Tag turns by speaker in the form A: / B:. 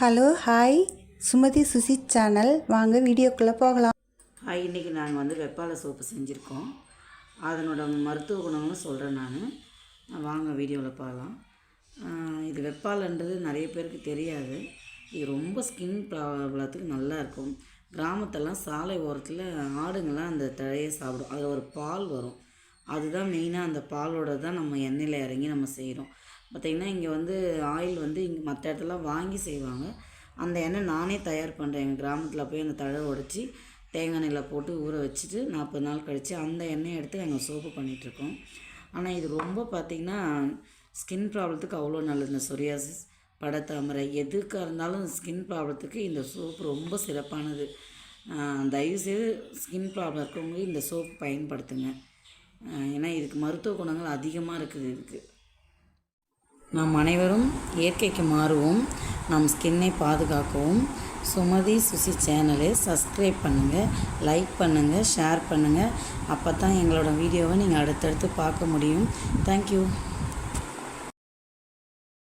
A: Hello hi Sumathi Susi channel வாங்க வீடியோக்குள்ளே போகலாம்.
B: ஹாய் இன்றைக்கி நாங்கள் வந்து வெப்பால சோப்பு செஞ்சுருக்கோம். அதனோட மருத்துவ குணங்களும் சொல்கிறேன் நான். வாங்க வீடியோவில் பார்க்கலாம் இது வெப்பாலன்றது நிறைய பேருக்கு தெரியாது. இது ரொம்ப ஸ்கின் ப்ராப்ளத்துக்கு நல்லா இருக்கும். கிராமத்தெல்லாம் சாலை ஓரத்தில் ஆடுங்கள்லாம் அந்த தழையை சாப்பிடும். அதில் ஒரு பால் வரும். அதுதான் மெயினாக அந்த பாலோட தான் நம்ம எண்ணெயில் இறங்கி நம்ம செய்கிறோம் பார்த்திங்கன்னா இங்கே வந்து ஆயில் வந்து இங்கே மற்ற இடத்துலலாம் வாங்கி செய்வாங்க. அந்த எண்ணெய் நானே தயார் பண்ணுறேன் எங்கள் கிராமத்தில் போய் அந்த தழை உடச்சி தேங்காய் எண்ணெயில் போட்டு ஊற வச்சுட்டு நாற்பது நாள் கழித்து அந்த எண்ணெயை எடுத்து நாங்கள் சோப்பு பண்ணிகிட்ருக்கோம் ஆனால் இது ரொம்ப பார்த்திங்கன்னா ஸ்கின் ப்ராப்ளத்துக்கு அவ்வளோ நல்லது. இந்த சொரியாசிஸ் படத்தாமரை எதுக்காக இருந்தாலும் ஸ்கின் ப்ராப்ளத்துக்கு இந்த சோப்பு ரொம்ப சிறப்பானது. தயவுசெய்து ஸ்கின் ப்ராப்ளம் இருக்கவங்க இந்த சோப்பு பயன்படுத்துங்க. ஏன்னா இதுக்கு மருத்துவ குணங்கள் அதிகமாக இருக்குது இதுக்கு. நாம் அனைவரும் இயற்கைக்கு மாறுவோம். நம் ஸ்கின்னை பாதுகாக்கவும். சுமதி சுசி சேனலை சப்ஸ்கிரைப் பண்ணுங்கள் லைக் பண்ணுங்கள் ஷேர் பண்ணுங்கள் அப்போ தான் எங்களோட வீடியோவை நீங்கள் அடுத்தடுத்து பார்க்க முடியும். தேங்க்யூ